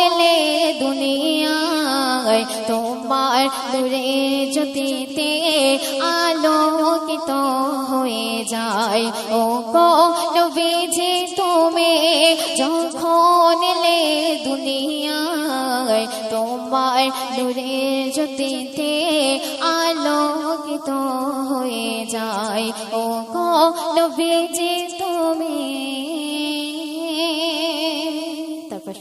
এলে দুনিয়ায় তোমার দূরে জ্যোতিতে আলোকিত হয়ে যায় ও গো নবীজি তুমি যখন এলে দুনিয়ায় তোমার দূরে জ্যোতিতে আলোকিত হয়ে যায় ও গো নবীজি তুমি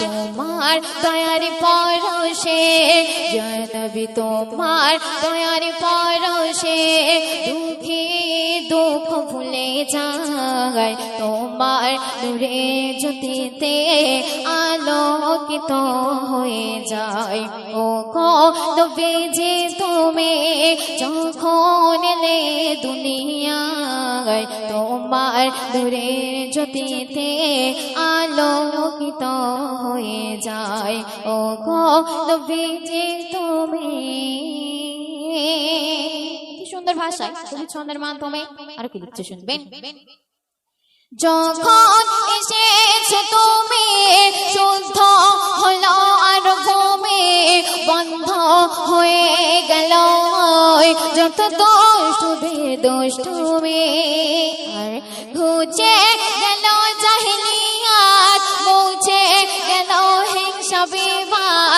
তোমার দয়ার পরশে জনবি তোমার দয়ার পরশে, দুঃখে দুঃখ ভুলে যায়। তোমার দূরে জ্যোতিতে আলোকিত হয়ে যায়। ও গো যে তুমি যখন এলে দুনিয়ায়, তোমার দূরে জ্যোতিতে আলোকিত হয়ে যায়। ও গো নবীজি তুমি। সুন্দর ভাষায় খুবই ছন্দের মাধ্যমে আর কি লিখছে শুনবেন? যখন এসেছে তুমি, শুদ্ধ হলো আর ভূমি বন্ধ হয়ে গেল। যত দুষ্টুবে দুষ্টুমি আর ঘুচে গেল জাহিলিয়াত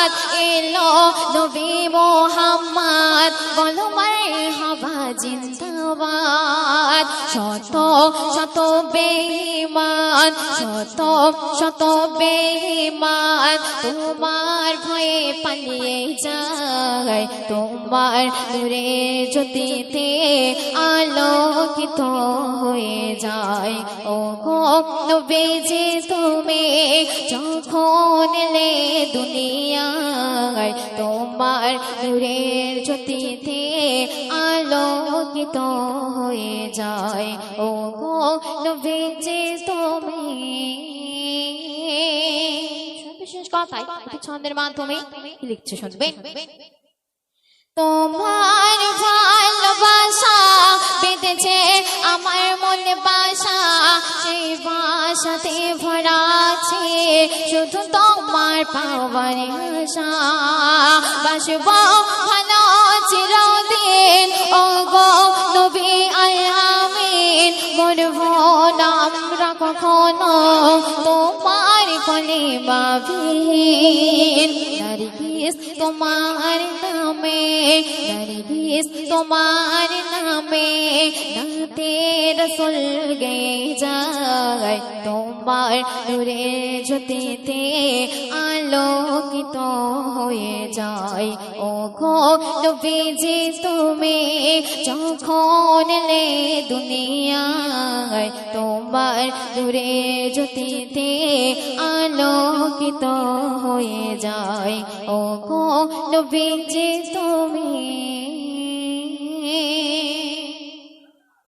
বিবাদ এলো নবী মোহাম্মদ। বলো মারহাবা জিন্দাবাদ শত শত বেঈমান, শত শত বেঈমান, তোমার ভয়ে পালিয়ে যায়। তোমার দূরে জ্যোতিতে আলোকিত হয়ে যায় ও গো নবীজি তুমি যখন এলে দুনিয়ায়, তোমার দূরের জ্যোতিতে আলোকিত হয়ে যায়। ও গো নবীজি তুমি। বিশেষ কথাই একটি ছন্দের মাধ্যমে লিখছে শুনবেন তোমার ভালোবাসা বেঁধেছে আমার মনে বাসা সেই বাসাতে ভরা আছে শুধু তোমার পাওয়ার আশা। বাসব ভালো চিরদিন ও গো নবী আয়ামিন মরব না আমরা কখনো। তোমার কোলে নারগিস তোমার নামে নারগিস তোমার নামে নাতে রসুল গে যায়। তোমার নূরে জ্যোতিতে আলোকিত হয়ে যায়। ও গো নবীজি, তুমি যখন এলে দুনিয়ায় তোমার দূরে জ্যোতিতে আলোকিত হয়ে যায়। ও গো নবীজি তুমি।